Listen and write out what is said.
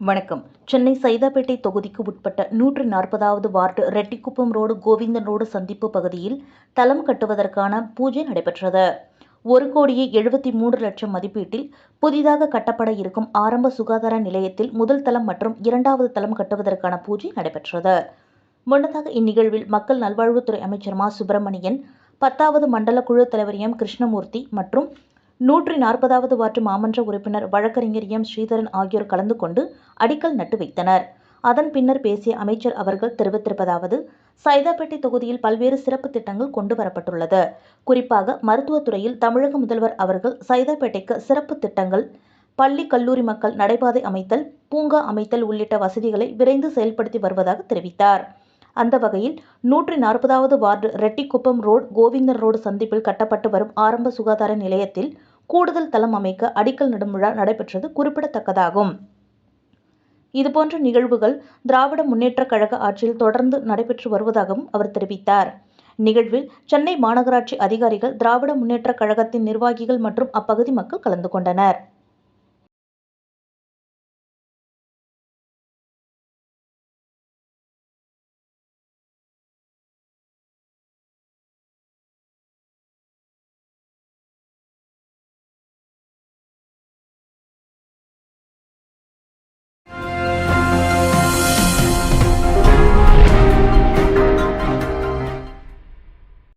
வணக்கம். சென்னை சைதாப்பேட்டை தொகுதிக்கு உட்பட்ட நூற்று நாற்பதாவது ward Rettikuppam road Govindan road சந்திப்பு பகுதியில் தளம் கட்டுவதற்கான பூஜை நடைபெற்றது. ஒரு கோடியே எழுபத்தி மூன்று லட்சம் மதிப்பீட்டில் புதிதாக கட்டப்பட இருக்கும் ஆரம்ப சுகாதார நிலையத்தில் முதல் தளம் மற்றும் இரண்டாவது தளம் கட்டுவதற்கான பூஜை நடைபெற்றது. முன்னதாக இந்நிகழ்வில் மக்கள் நல்வாழ்வுத்துறை அமைச்சர் மா. சுப்பிரமணியன் பத்தாவது மண்டல குழு தலைவர் எம். கிருஷ்ணமூர்த்தி மற்றும் நூற்றி நாற்பதாவது வார்டு மாமன்ற உறுப்பினர் வழக்கறிஞர் எம். ஸ்ரீதரன் ஆகியோர் கலந்து கொண்டு அடிக்கல் நட்டு வைத்தனர். அதன் பின்னர் பேசிய அமைச்சர் அவர்கள் தெரிவித்திருப்பதாவது சைதாப்பேட்டை தொகுதியில் பல்வேறு சிறப்பு திட்டங்கள் கொண்டு வரப்பட்டுள்ளது குறிப்பாக மருத்துவத்துறையில் தமிழக முதல்வர் அவர்கள் சைதாப்பேட்டைக்கு சிறப்பு திட்டங்கள் பள்ளி கல்லூரி மக்கள் நடைபாதை அமைத்தல் பூங்கா அமைத்தல் உள்ளிட்ட வசதிகளை விரைந்து செயல்படுத்தி வருவதாக தெரிவித்தார். அந்த வகையில் நூற்றி நாற்பதாவது ward Rettikuppam road Govindar road சந்திப்பில் கட்டப்பட்டு வரும் ஆரம்ப சுகாதார நிலையத்தில் கூடுதல் தளம் அமைக்க அடிக்கல் நடும் விழா நடைபெற்றது குறிப்பிடத்தக்கதாகும். இதுபோன்ற நிகழ்வுகள் திராவிட முன்னேற்றக் கழக ஆட்சியில் தொடர்ந்து நடைபெற்று வருவதாகவும் அவர் தெரிவித்தார். நிகழ்வில் சென்னை மாநகராட்சி அதிகாரிகள் திராவிட முன்னேற்றக் கழகத்தின் நிர்வாகிகள் மற்றும் அப்பகுதி மக்கள் கலந்து கொண்டனர்.